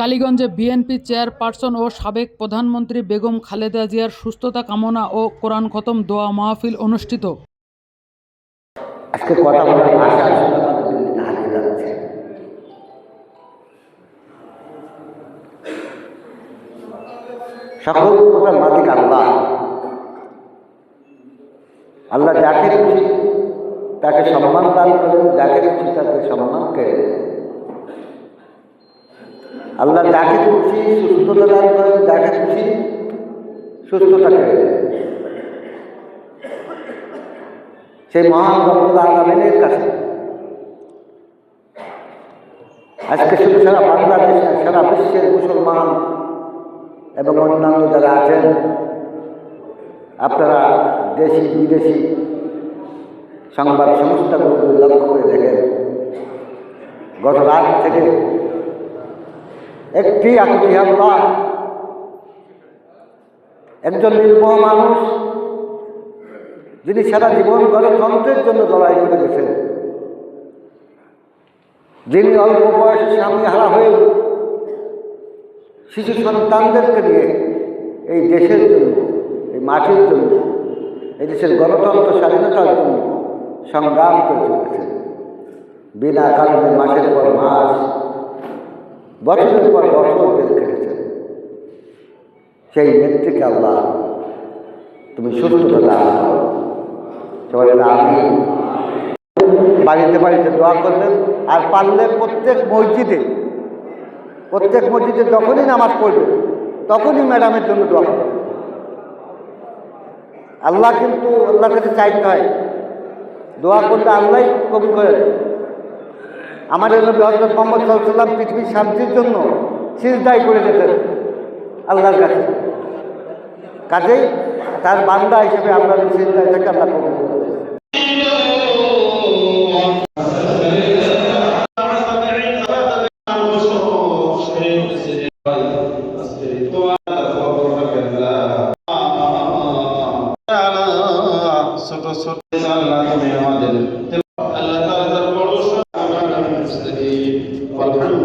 কালীগঞ্জে BNP chairperson ও সাবেক প্রধানমন্ত্রী বেগম খালেদা জিয়ার সুস্থতা কামনা ও কোরআন খতম দোয়া মাহফিল অনুষ্ঠিত। আল্লাহ। যাকে তাকে সম্মান দান করেন, যাকে তাকে সম্মান কেড়ে নেন। আল্লাহ যাকে খুশি, সুস্থতা দান করেন, যাকে খুশি সুস্থতা কেড়ে সেই মহান রব্বুল আলমিনের কাছে। আজকে শুধু সারা বাংলাদেশ, সারা বিশ্বের মুসলমান এবং অন্যান্য যারা আছেন, আপনারা দেশি, বিদেশি সংবাদ সংস্থাগুলো লক্ষ্য করে দেখেন। গত রাত থেকে একটি একজন নির্মহ মানুষ যিনি সারা জীবন গণতন্ত্রের জন্য লড়াই করে গেছেন যিনি অল্প বয়সে স্বামী হারা হয়ে শিশু সন্তানদেরকে নিয়ে এই দেশের জন্য, এই মাটির জন্য, এই দেশের গণতন্ত্র স্বাধীনতার জন্য সংগ্রাম করে চলেছেন বিনা কারণে মাসের পর মাস বছরের পর বছর জেল খেটেছেন সেই নেত্রীকে আল্লাহ, তুমি সুস্থতা সবাই আমি বাড়িতে বাড়িতে দোয়া করবেন আর পারলে প্রত্যেক মসজিদে প্রত্যেক মসজিদে যখনই নামাজ পড়বে, তখনই ম্যাডামের জন্য দোয়া করবে। আল্লাহ কিন্তু আল্লাহর কাছে চাইতে হয়। দোয়া করলে আল্লাহ কবুল করে আমাদের নবী হজরত মোহাম্মদ সাল্লাম পৃথিবীর শান্তির জন্য সিজদাই করে যেতেন আল্লাহর কাছে কাজেই তার বান্দা হিসেবে আমরা সিজদাই থেকে আল্লাহ কবুল ছোট ছোট আল্লাহ তুমি আমাদের نفسه والحمد